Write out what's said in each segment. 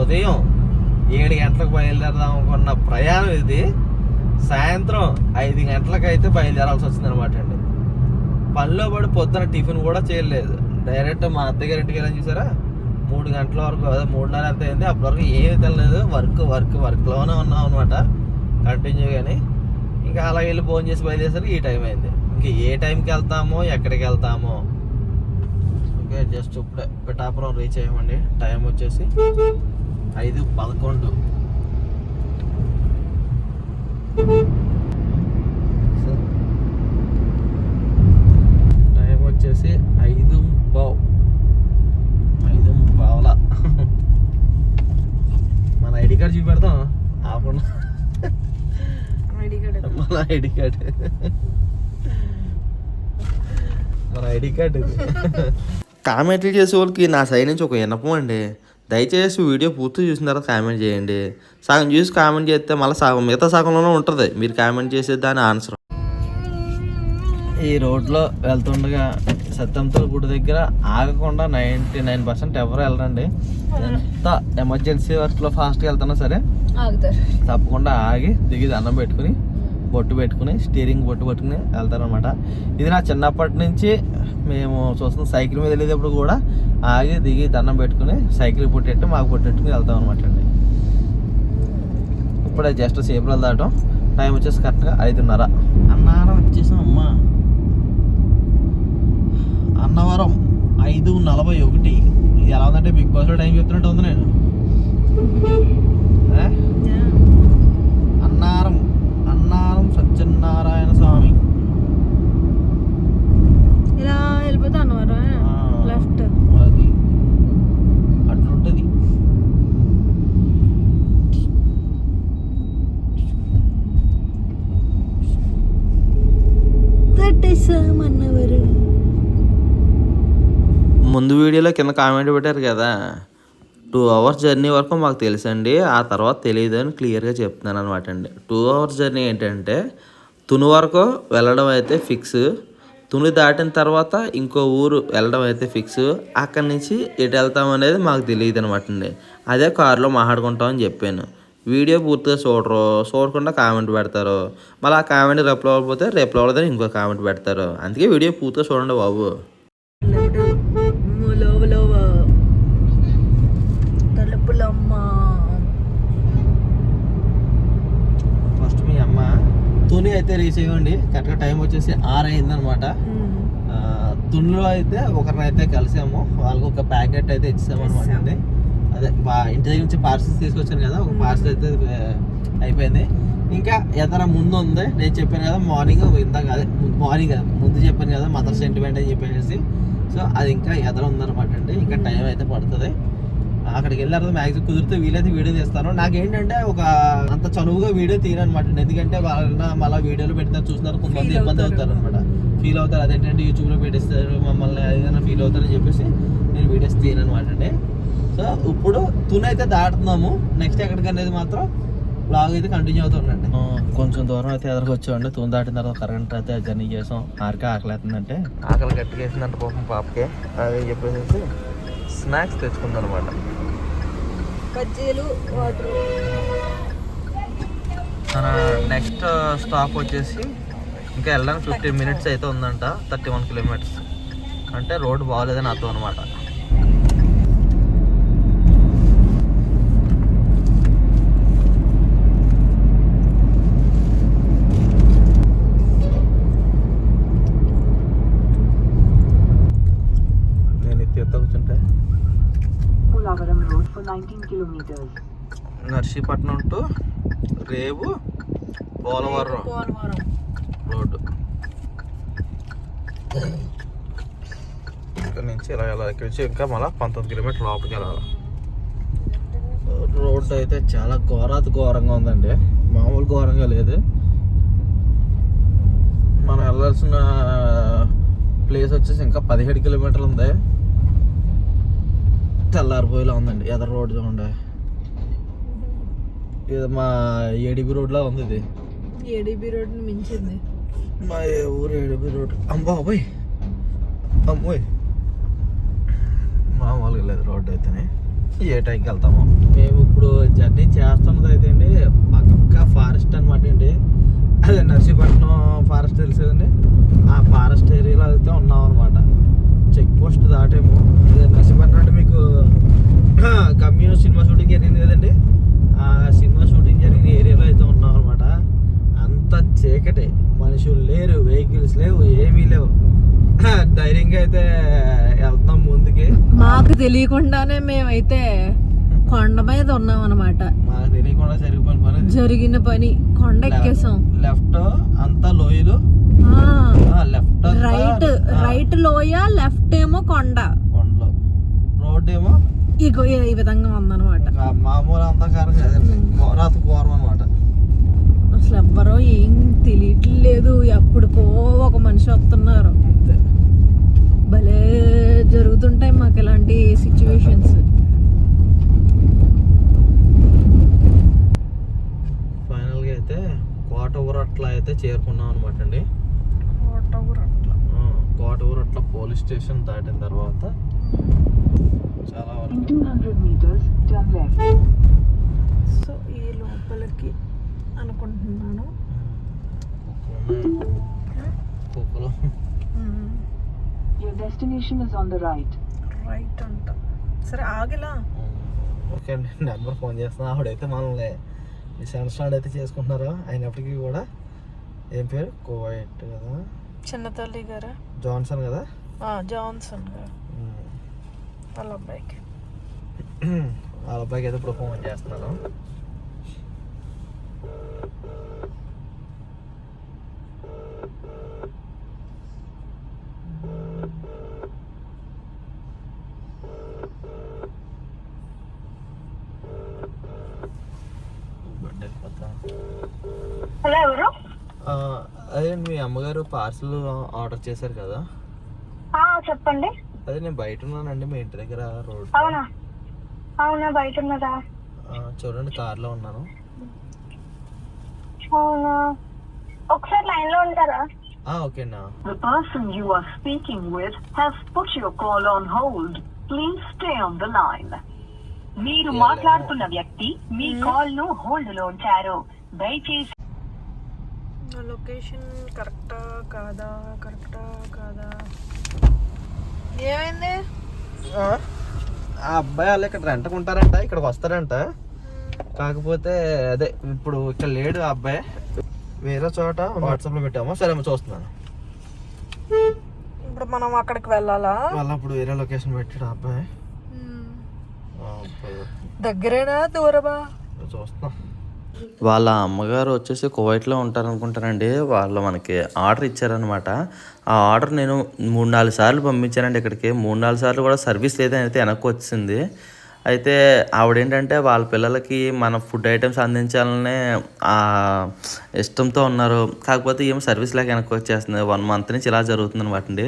ఉదయం ఏడు గంటలకు బయలుదేరదాం అనుకున్న ప్రయాణం ఇది. సాయంత్రం ఐదు గంటలకు అయితే బయలుదేరాల్సి వచ్చింది అనమాట అండి. పనిలో పడి పొద్దున టిఫిన్ కూడా చేయలేదు. డైరెక్ట్ మా అత్తగారి ఇంటికి వెళ్ళని చూసారా? మూడు గంటల వరకు అదే మూడున్నర ఎంత అయింది? అప్పటి వరకు ఏమీ తెలియలేదు. వర్క్ వర్క్ వర్క్లోనే ఉన్నాం అనమాట కంటిన్యూ కానీ ఇంకా అలా వెళ్ళి ఫోన్ చేసి బయలుదేసరికి ఈ టైం అయింది. ఇంకా ఏ టైంకి వెళ్తామో ఎక్కడికి వెళ్తామో. ఓకే జస్ట్ ఇప్పుడే పిఠాపురం రీచ్ అయ్యామండి. టైం వచ్చేసి ఐదు పదకొండు. టైం వచ్చేసి ఐదు పావు. ఐదు పావుల. మన ఐడి కార్డ్ చూపెడతాం ఆపండి ఐడి కార్డ్ మన ఐడి కార్డ్. మన ఐడి కార్డ్ కామెంట్లు చేసే వాళ్ళకి నా సైడ్ నుంచి ఒక విన్నపం అండి. దయచేసి వీడియో పూర్తి చూసిన తర్వాత కామెంట్ చేయండి. సగం చూసి కామెంట్ చేస్తే మళ్ళీ సగం మిగతా సగంలోనే ఉంటుంది. మీరు కామెంట్ చేసే దాని ఆన్సర్. ఈ రోడ్లో వెళ్తుండగా సత్యంతుల గుడి దగ్గర ఆగకుండా నైంటీ నైన్ పర్సెంట్ ఎవరు వెళ్ళరండి? ఎంత ఎమర్జెన్సీ వర్క్లో ఫాస్ట్గా వెళ్తున్నా సరే ఆగుతారు. తప్పకుండా ఆగి దిగి దండం పెట్టుకుని బొట్టు పెట్టుకుని స్టీరింగ్ బొట్టు పట్టుకుని వెళ్తారనమాట ఇది నా చిన్నప్పటి నుంచి మేము చూస్తున్న సైకిల్ మీద వెళ్ళేటప్పుడు కూడా ఆగి దిగి దండం పెట్టుకుని సైకిల్ పొట్టెట్టు మాకు పొట్టెట్టుకుని వెళ్తాం అనమాట అండి. ఇప్పుడే జస్ట్ సేపులు దాటం. టైం వచ్చేసి కరెక్ట్గా ఐదున్నర. అన్నారం వచ్చేసాం అమ్మా. అన్నవరం ఐదు నలభై ఒకటి. ఇది ఎలా ఉందంటే బిగ్ బాస్లో టైం చెప్తున్నట్టు ఉంది నేను? అన్నారం అన్నారం సత్యనారాయణ స్వామి ఇలా వెళ్ళిపోతా అన్నమాట ఆ. లెఫ్ట్ అది అట్లుంటది తట్టేసామన్నవారు ముందు వీడియోలో కింద కామెంట్ పెట్టారు కదా. టూ అవర్స్ జర్నీ వరకు మాకు తెలుసండి. ఆ తర్వాత తెలియదు అని క్లియర్గా చెప్తున్నాను అనమాట అండి. టూ అవర్స్ జర్నీ ఏంటంటే తుని వరకు వెళ్ళడం అయితే ఫిక్స్ తుని దాటిన తర్వాత ఇంకో ఊరు వెళ్ళడం అయితే ఫిక్స్ అక్కడి నుంచి ఎటు వెళ్తాం అనేది మాకు తెలియదు అనమాట అండి. అదే కారులో మాట్లాడుకుంటామని చెప్పాను. వీడియో పూర్తిగా చూడరు. చూడకుండా కామెంట్ పెడతారు. మళ్ళీ ఆ కామెంట్ రిప్లై అవ్వకపోతే రిప్లై అవ్వదని ఇంకో కామెంట్ పెడతారు. అందుకే వీడియో పూర్తిగా చూడండి బాబు లోవ తలుపులమ్మ ఫస్ట్ మీ అమ్మ తుని అయితే రీచ్ అయ్యండి. కరెక్ట్గా టైం వచ్చేసి ఆరు అయిందనమాట తునిలో అయితే ఒకరిని అయితే కలిసాము. వాళ్ళకి ఒక ప్యాకెట్ అయితే ఇచ్చాము అనమాట అండి అదే ఇంటి దగ్గర నుంచి పార్సల్స్ తీసుకొచ్చాను కదా ఒక పార్సల్ అయితే అయిపోయింది. ఇంకా ఎదర ముందు ఉంది. నేను చెప్పాను కదా మార్నింగ్ ఇందాక అదే మార్నింగ్ కదా ముందు చెప్పాను కదా మదర్ సెంటిమెంట్ అని చెప్పేసి. సో అది ఇంకా ఎదర ఉందన్నమాట అండి. ఇంకా టైం అయితే పడుతుంది. అక్కడికి వెళ్ళిన తర్వాత మ్యాక్సిమం కుదిరితే వీలైతే వీడియో తీస్తాను. నాకేంటంటే ఒక అంత చనువుగా వీడియో తీరనమాట ఎందుకంటే వాళ్ళ మళ్ళీ వీడియోలు పెట్టిన చూసినారు కొంతమంది ఇబ్బంది అవుతారు. అనమాట ఫీల్ అవుతారు. అదేంటంటే యూట్యూబ్లో పెట్టిస్తారు మమ్మల్ని ఏదైనా ఫీల్ అవుతారని చెప్పేసి నేను వీడియోస్ తీయను అనమాట అండి. సో ఇప్పుడు తుని అయితే దాటుతున్నాము. నెక్స్ట్ ఎక్కడికి అనేది మాత్రం బ్లాగ్ అయితే కంటిన్యూ అవుతుందండి కొంచెం దూరం అయితే ఎదురుకు వచ్చామండి తుని దాటిన తర్వాత కరెంట్ అయితే జర్నీ చేసాం. ఆరికే ఆకలి అవుతుందంటే ఆకలి గట్టిగేసిందంట పాపం పాపకి. అది చెప్పేసి స్నాక్స్ తెచ్చుకుందాం అనమాట బజ్జీలు వాటర్. మన నెక్స్ట్ స్టాప్ వచ్చేసి ఇంకా వెళ్ళడానికి ఫిఫ్టీన్ మినిట్స్ అయితే ఉందంట థర్టీ వన్ కిలోమీటర్స్ అంటే రోడ్ బాగాలేదని అర్థం అనమాట నర్సీపట్నం టు రేవు పోలవరం. రోడ్డు. ఇక్కడ నుంచి ఇలా వెళ్ళాలి ఇక్కడ నుంచి ఇంకా మళ్ళీ పంతొమ్మిది కిలోమీటర్ లోపలికి వెళ్ళాలి. రోడ్డు అయితే చాలా ఘోరాతి ఘోరంగా ఉందండి. మామూలు ఘోరంగా లేదు. మనం వెళ్ళాల్సిన ప్లేస్ వచ్చేసి ఇంకా పదిహేడు కిలోమీటర్లు ఉంది. తెల్లారిపోయేలా ఉందండి. ఎదర రోడ్డు చూడండి. ఇది మా ఏడిబి రోడ్లా ఉంది ఇది. ఏడీబీ రోడ్ని మించింది. మా ఊరు ఏడిపి రోడ్. అమ్మాయి. అమ్మోయ్ మామూలుగా లేదు రోడ్డు అయితేనే. ఏ టైంకి వెళ్తాము. మేము ఇప్పుడు జర్నీ చేస్తున్నది అయితే అండి పక్క ఫారెస్ట్ అనమాట అండి. అదే నర్సీపట్నం ఫారెస్ట్ తెలుసు కదండి ఆ ఫారెస్ట్ ఏరియాలో అయితే ఉన్నాం అనమాట చెక్ పోస్ట్ దాటేమో. అదే నర్సీపట్నం అంటే మీకు కమ్యూన్ సినిమా షూటింగ్ జరిగింది కదండి ఆ సినిమా షూటింగ్ జరిగిన ఏరియాలో అయితే ఉన్నాం అనమాట అంత చీకటి మనుషులు లేరు వెహికల్స్ లేవు ఏమీ లేవు. ధైర్యంగా అయితే వెళ్తున్నాం ముందుకి. మాకు తెలియకుండానే మేమైతే కొండ మీద ఉన్నాం అనమాట మాకు తెలియకుండా జరిగిపోయిన పని. జరిగిన పని కొండ ఎక్కేసాం. లెఫ్ట్ అంతా లోయలు. లెఫ్ట్ రైట్ రైట్ లోయ లెఫ్ట్ ఏమో కొండ. కొండలు. రోడ్ ఏమో ఈ- విధంగా ఉందన్నమాట. మామూలు అంతా కారం ఘోరాత ఘోరం అనమాట అసలు ఎవ్వరో ఏం తెలియట్లేదు. ఎప్పుడుకో ఒక మనిషి వస్తున్నారు. భలే జరుగుతుంటాయి మాకు ఇలాంటి సిచ్యువేషన్స్ ఫైనల్గా అయితే కోట ఊరట్ల అయితే చేరుకున్నాం అనమాట అండి. ఆ, కోట ఊరట్ల పోలీస్ స్టేషన్ దాటిన తర్వాత చాలా In వరకు 200 meters, turn left. సో ఈ లోపలికి అనుకుంటున్నాను. Your destination is on the right. Right అంట. సరే ఆగిలా? ఓకే అండి నెంబర్ ఫోన్ చేస్తున్నా. ఆవిడైతే మనల్ని మిస్అండర్స్టాండ్ అయితే చేసుకుంటున్నారు? అయినప్పటికీ కూడా ఏం పేరు? కోవైట్ కదా. చిన్న తల్లి గారా? జాన్సన్ కదా? జాన్సన్ గారు. ఉమ్. వాళ్ళ అబ్బాయికి. వాళ్ళ అబ్బాయికి అయితే ఇప్పుడు ఫోన్ చేస్తున్నాను. హలో ఎవరు? ఆ, అదే మీ అమ్మగారు పార్సల్ ఆర్డర్ చేశారు కదా? చెప్పండి. అదే నేను బయట ఉన్నానండి మీ ఇంటి దగ్గర రోడ్ అవునా? అవునా బయట ఉన్నదా చూడండి కార్లో ఉన్నాను. అవునా? ఒకసారి లైన్లో ఉంటారా? ఆ, ఓకేనా The person you are speaking with has put your call on hold. Please stay on the line. మీరు? మాట్లాడుతున్న వ్యక్తి మీ కాల్ను హోల్డ్లో ఉంచారు. దయచేసి లొకేషన్ కరెక్టా కాదా? కరెక్టా కాదా? ఏమైంది? ఆ అబ్బాయి వాళ్ళు ఇక్కడ రెంట్కి ఉంటారంట ఇక్కడికి వస్తారంట. కాకపోతే అదే ఇప్పుడు ఇక్కడ లేడు ఆ అబ్బాయి. వేరే చోట వాట్సాప్లో పెట్టాము. సరే చూస్తున్నాను. ఇప్పుడు మనం అక్కడికి వెళ్ళాలా? మళ్ళీ ఇప్పుడు వేరే లొకేషన్ పెట్టాడు ఆ అబ్బాయి. దగ్గరేనా? దూరమా? చూస్తున్నా. వాళ్ళ అమ్మగారు వచ్చేసి కువైట్లో ఉంటారు అనుకుంటారండి వాళ్ళు మనకి ఆర్డర్ ఇచ్చారనమాట ఆ ఆర్డర్ నేను మూడు నాలుగు సార్లు పంపించానండి ఇక్కడికి. మూడు నాలుగు సార్లు కూడా సర్వీస్ లేదని వెనక్కి వచ్చింది. అయితే ఆవిడ ఏంటంటే వాళ్ళ పిల్లలకి మన ఫుడ్ ఐటమ్స్ అందించాలనే ఆ ఇష్టంతో ఉన్నారు. కాకపోతే ఏమో సర్వీస్ లేక వెనక్కి వచ్చేస్తుంది. వన్ మంత్ నుంచి ఇలా జరుగుతుంది అనమాట అండి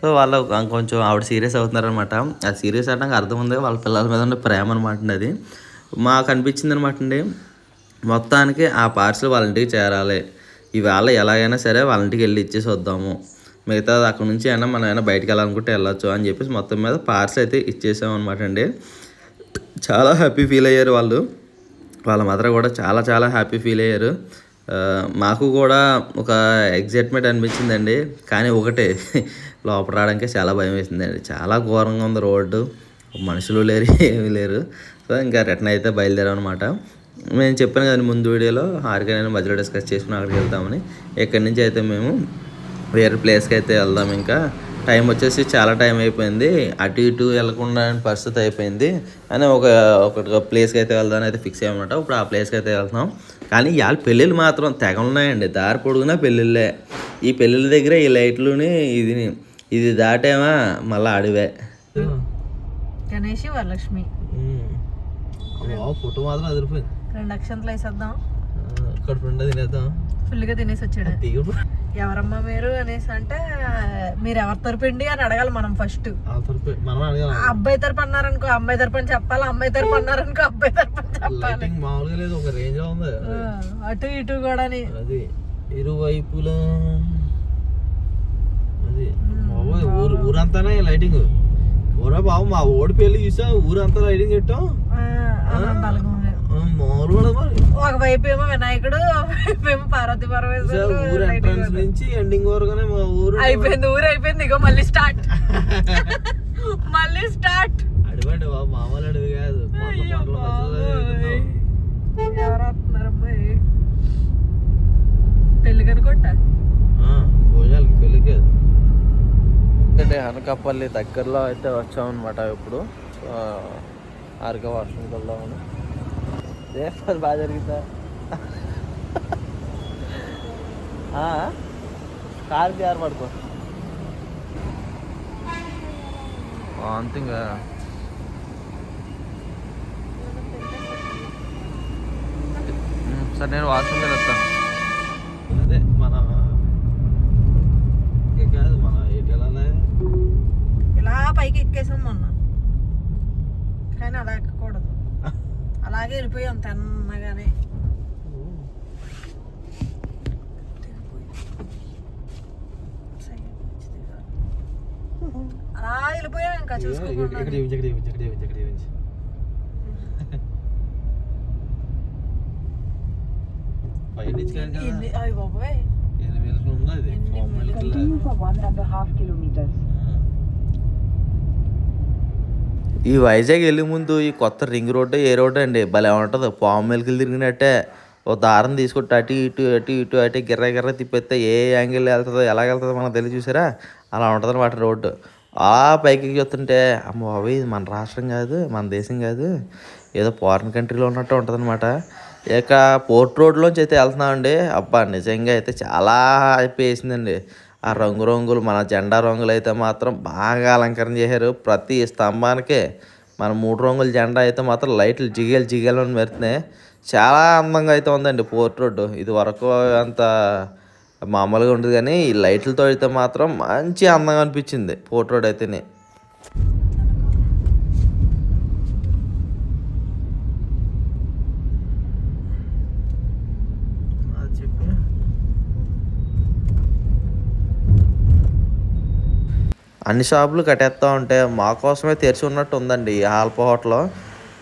సో వాళ్ళు కొంచెం ఆవిడ సీరియస్ అవుతున్నారనమాట ఆ సీరియస్ అవడానికి అర్థం ఉంది వాళ్ళ పిల్లల మీద ఉండే ప్రేమ అనమాట అండి అది. మాకు అనిపించింది అనమాట అండి. మొత్తానికి ఆ పార్సల్ వాళ్ళ ఇంటికి చేరాలి. ఈవేళ ఎలాగైనా సరే వాళ్ళ ఇంటికి వెళ్ళి ఇచ్చేసి వద్దాము. మిగతా అక్కడ నుంచి అయినా మనం అయినా బయటికి వెళ్ళాలనుకుంటే వెళ్ళొచ్చు అని చెప్పేసి మొత్తం మీద పార్సల్ అయితే ఇచ్చేసాం అనమాట అండి. చాలా హ్యాపీ ఫీల్ అయ్యారు వాళ్ళు. వాళ్ళ మదర్ కూడా చాలా చాలా హ్యాపీ ఫీల్ అయ్యారు. మాకు కూడా ఒక ఎగ్జైట్మెంట్ అనిపించిందండి. కానీ ఒకటే లోపల రావడానికి చాలా భయం వేసిందండి. చాలా ఘోరంగా ఉంది రోడ్డు. మనుషులు లేరు ఏమీ లేరు. సో ఇంకా రిటర్న్ అయితే బయలుదేరాం అనమాట మేము చెప్పాను కానీ ముందు వీడియోలో ఆరిగా నేను మధ్యలో డిస్కస్ చేసుకుని అక్కడికి వెళ్తామని ఇక్కడి నుంచి అయితే మేము వేరే ప్లేస్కి అయితే వెళ్దాం ఇంకా. టైం వచ్చేసి చాలా టైం అయిపోయింది. అటు ఇటు వెళ్ళకుండా పరిస్థితి అయిపోయింది. అని ఒక ఒక ప్లేస్కి అయితే వెళ్దామని అయితే ఫిక్స్ అయ్యామన్నమాట. ఇప్పుడు ఆ ప్లేస్కి అయితే వెళ్తున్నాం. కానీ ఇవాళ పెళ్ళిళ్ళు మాత్రం తెగ ఉన్నాయండి. దారి పొడుగునా పెళ్ళిళ్ళే. ఈ పెళ్ళిళ్ళ దగ్గర ఈ లైట్లుని ఇది ఇది దాటేమా మళ్ళీ అడివే. గణేష్ వరలక్ష్మి. ఫోటో మాత్రం అదిరిపోయింది. రెండు అక్షంతలు వేసేద్దాం. నిండా తినేద్దాం. ఫుల్గా తినేసి వచ్చాడు. ఎవరమ్మా మీరు అనేసి అంటే మీరు ఎవరి తరపండి అని అడగాలి మనం ఫస్ట్ తరపు అబ్బాయి తరపు అన్నారనుకో అమ్మాయి తరపు అని చెప్పాలి అమ్మాయి తరపు అన్నారనుకో అబ్బాయి తరపు అని చెప్పాలి. లైటింగ్ మామూలుగా లేదు ఒక రేంజ్లో ఉంది. ఆ, అటు ఇటు కూడా అది ఇరువైపులా అది బాబోయ్ ఊరు ఊరంతానే లైటింగ్ ఓరా బాబు మా ఓడి పెళ్ళి చూసా ఊరంతా లైటింగ్ పెట్టాం. ఒకవైపు ఏమో వినాయకుడు ఏమో పార్వతి ఊరు ఎంట్రన్స్ ఉంది. నుంచి ఎండింగ్ వరకునే మా ఊరు అయిపోయింది ఊరు అయిపోయింది ఇగో మళ్ళీ స్టార్ట్ మళ్ళీ స్టార్ట్ అడివండి బాబు మామూలు అడివి కాదు. ఎవరు వస్తున్నారమ్మాయి పెళ్ళి కనుకుంటా? ఆ, భోజనాలకి పెళ్ళికి కాదు. అంటే అనకాపల్లి దగ్గరలో అయితే వచ్చామన్నమాట ఇప్పుడు. ఆర్క వర్షం వెళ్దామని. అది బాగా జరిగిందా? కారు జారు పడుకో. అంతింగా. సరే నేను వాష్రూమ్కి వెళ్తాను అదే మన ఇంకా కాదు మన ఎటు వెళ్ళాలి ఇలా పైకి ఎక్కేసాం మొన్న కానీ అలా ఎక్కకూడదు అలాగే వెళ్ళిపోయాం తిన్నగానే అలా వెళ్ళిపోయాం ఇంకా ఇక్కడ చూసుకోకుండా ఇక్కడ చూపించు, ఇక్కడ చూపించు, ఇక్కడ చూపించు, ఇక్కడ చూపించు. పైన నుంచి కాదు ఈ వైజాగ్ వెళ్ళే ముందు ఈ కొత్త రింగ్ రోడ్డు ఏ రోడ్డు అండి? భలే ఉంటుంది. పాము మెలికలు తిరిగినట్టే. ఓ దారం తీసుకుంటే అటు ఇటు అటు ఇటు అటు గిర్ర గిర్ర తిప్పేస్తే ఏ యాంగిల్ వెళ్తుందో ఎలా వెళ్తుందో మనకు తెలియ చూసారా? అలా ఉంటుంది అనమాట రోడ్డు. ఆ పైకి చూస్తుంటే అమ్మ బాబోయ్ ఇది మన రాష్ట్రం కాదు మన దేశం కాదు. ఏదో ఫారిన్ కంట్రీలో ఉన్నట్టు ఉంటుంది అనమాట ఇక పోర్ట్ రోడ్లోంచి అయితే వెళ్తున్నామండి. అబ్బా నిజంగా అయితే చాలా హ్యాపీ వేసిందండి. ఆ రంగు రంగులు మన జెండా రంగులు అయితే మాత్రం బాగా అలంకరణ చేశారు. ప్రతి స్తంభానికి మన మూడు రంగుల జెండా అయితే మాత్రం లైట్లు జిగేలు జిగేలు అని మెరుతున్నాయి చాలా అందంగా అయితే ఉందండి పోర్ట్ రోడ్డు. ఇది వరకు అంత మామూలుగా ఉండదు కానీ ఈ లైట్లతో అయితే మాత్రం మంచి అందంగా అనిపించింది పోర్ట్ రోడ్ అయితేనే. అది అన్ని షాపులు కట్టేస్తూ ఉంటే మా కోసమే తెరిచి ఉన్నట్టు ఉందండి alpha alpha hotel.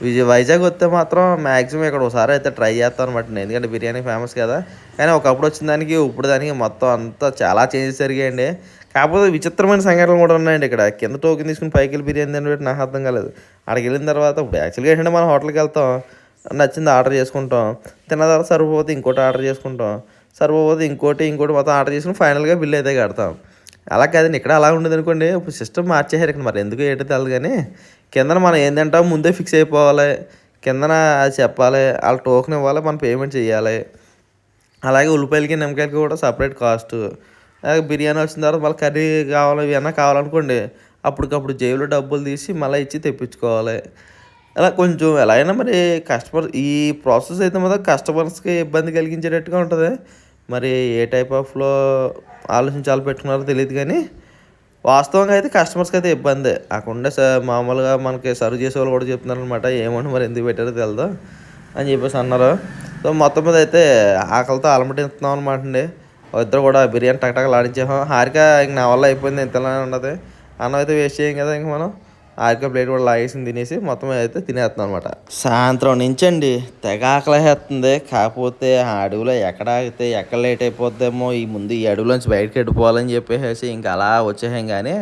Vijay Vizag వస్తే మాత్రం మ్యాక్సిమం ఇక్కడ ఒకసారి అయితే ట్రై చేస్తాను అనమాట నేను ఎందుకంటే బిర్యానీ ఫేమస్ కదా. కానీ ఒకప్పుడు వచ్చిన దానికి ఇప్పుడు దానికి మొత్తం అంతా చాలా చేంజెస్ జరిగాయండి. కాకపోతే విచిత్రమైన సంఘటనలు కూడా ఉన్నాయండి ఇక్కడ. కింద టోకెన్ తీసుకుని పైకి వెళ్ళి బిర్యానీ తినబెట్టి నాకు అర్థం కాలేదు. అక్కడికి వెళ్ళిన తర్వాత యాక్చువల్గా ఏంటంటే మనం హోటల్కి వెళ్తాం నచ్చింది ఆర్డర్ చేసుకుంటాం. తిన్న తర్వాత సరిపోతే ఇంకోటి ఆర్డర్ చేసుకుంటాం. సరిపోతే ఇంకోటి ఇంకోటి మొత్తం ఆర్డర్ చేసుకుని ఫైనల్గా బిల్ అయితే కడతాం. అలా కాదండి ఇక్కడ అలా ఉండదు అనుకోండి ఇప్పుడు సిస్టమ్ మార్చేసారు ఇక్కడ మరి ఎందుకు ఏంటో తెలియదు కానీ కిందన మనం ఏంటంటాం ముందే ఫిక్స్ అయిపోవాలి కిందన అది చెప్పాలి వాళ్ళ టోకెన్ ఇవ్వాలి మనం పేమెంట్ చేయాలి. అలాగే ఉల్లిపాయలకి నిమ్మకాయలకి కూడా సపరేట్ కాస్ట్ అలాగే బిర్యానీ వచ్చిన తర్వాత మళ్ళీ కర్రీ కావాలి ఇవన్నీ కావాలనుకోండి అప్పటికప్పుడు జేబులో డబ్బులు తీసి మళ్ళీ ఇచ్చి తెప్పించుకోవాలి. అలా కొంచెం ఎలా అయినా మరి కస్టమర్ ఈ ప్రాసెస్ అయితే మాత్రం కస్టమర్స్కి ఇబ్బంది కలిగించేటట్టుగా ఉంటుంది. మరి ఏ టైప్ ఆఫ్లో ఆలోచించాలి పెట్టుకున్నారో తెలియదు కానీ వాస్తవంగా అయితే కస్టమర్స్కి అయితే ఇబ్బందే. అక్కడ మామూలుగా మనకి సర్వ్ చేసే వాళ్ళు కూడా చెప్తున్నారు అనమాట ఏమంటే మరి ఎందుకు పెట్టారో తెలదు? అని చెప్పేసి అన్నారు. సో మొత్తం మీద అయితే ఆకలితో అలమటిస్తున్నాం అనమాట అండి. ఇద్దరు కూడా బిర్యానీ టక్టక్ ఆడించాము హారిక ఇంక నా వల్ల అయిపోయింది ఇంతలానే ఉండదు అన్నం అయితే వేస్ట్ చేయం కదా ఇంక మనం. ఆరిక ప్లేట్ కూడా లాగేసి తినేసి మొత్తం అయితే తినేస్తున్నాం అనమాట సాయంత్రం నుంచి అండి తెగ ఆకలేస్తుంది కాకపోతే ఆ అడవిలో ఎక్కడ ఆగితే ఎక్కడ లేట్ అయిపోద్దేమో ఈ ముందు ఈ అడవిలోంచి బయటకు వెళ్ళిపోవాలని చెప్పేసి ఇంకా అలా వచ్చేసాం కానీ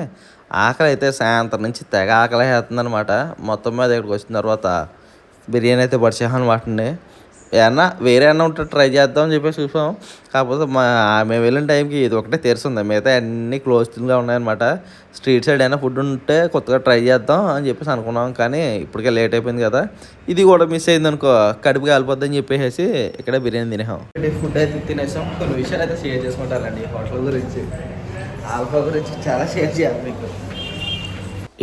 ఆకలి అయితే సాయంత్రం నుంచి తెగ ఆకలి అనమాట మొత్తం మీద ఇక్కడికి వచ్చిన తర్వాత బిర్యానీ అయితే పరిచయం అనమాట ఏమన్నా వేరే అన్న ఉంటే ట్రై చేద్దాం అని చెప్పేసి చూసాం. కాకపోతే మా మేము వెళ్ళిన టైంకి ఇది ఒకటే తెరిచింది మిగతా అన్నీ క్లోజ్డ్గా ఉన్నాయన్నమాట. స్ట్రీట్ సైడ్ అయినా ఫుడ్ ఉంటే కొత్తగా ట్రై చేద్దాం అని చెప్పేసి అనుకున్నాం. కానీ ఇప్పటికే లేట్ అయిపోయింది కదా. ఇది కూడా మిస్ అయింది అనుకో కడుపు కాలిపోద్దని చెప్పేసి ఇక్కడ బిర్యానీ తినేసాం. ఫుడ్ అయితే తినేసాం. కొన్ని విషయాలు అయితే షేర్ చేసుకుంటారండి హోటల్ గురించి. ఆల్ఫా గురించి చాలా షేర్ చేయాలి మీకు.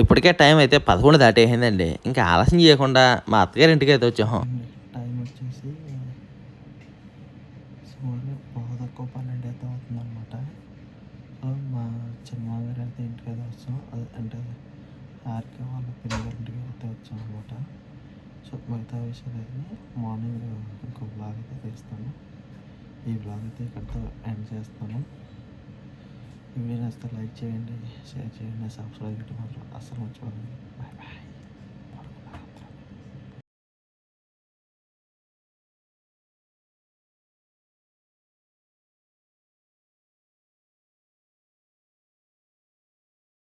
ఇప్పటికే టైం అయితే పదకొండు దాటేసిందండి. ఇంకా ఆలస్యం చేయకుండా మా అత్తగారి ఇంటికి అయితే వచ్చాము టైం వచ్చేసి సుమారు బాగా తక్కువ పన్నెండు అయితే అవుతుంది అనమాట సో మా చిన్నగారు అయితే ఇంటికి అయితే వచ్చాం అదే అంటే ఆర్కే వాళ్ళ పిల్లగారి ఇంటికి అయితే వచ్చాం అనమాట సో మిగతా విషయాలు అయితే మార్నింగ్ ఇంకో బ్లాగ్ అయితే తీస్తాను. ఈ బ్లాగ్ అయితే ఇక్కడితో ఎండ్ చేస్తాను. ఈ వీడియో నచ్చితే లైక్ చేయండి షేర్ చేయండి సబ్స్క్రైబ్ చేయడం మాత్రం అస్సలు మర్చిపోకండి. బాయ్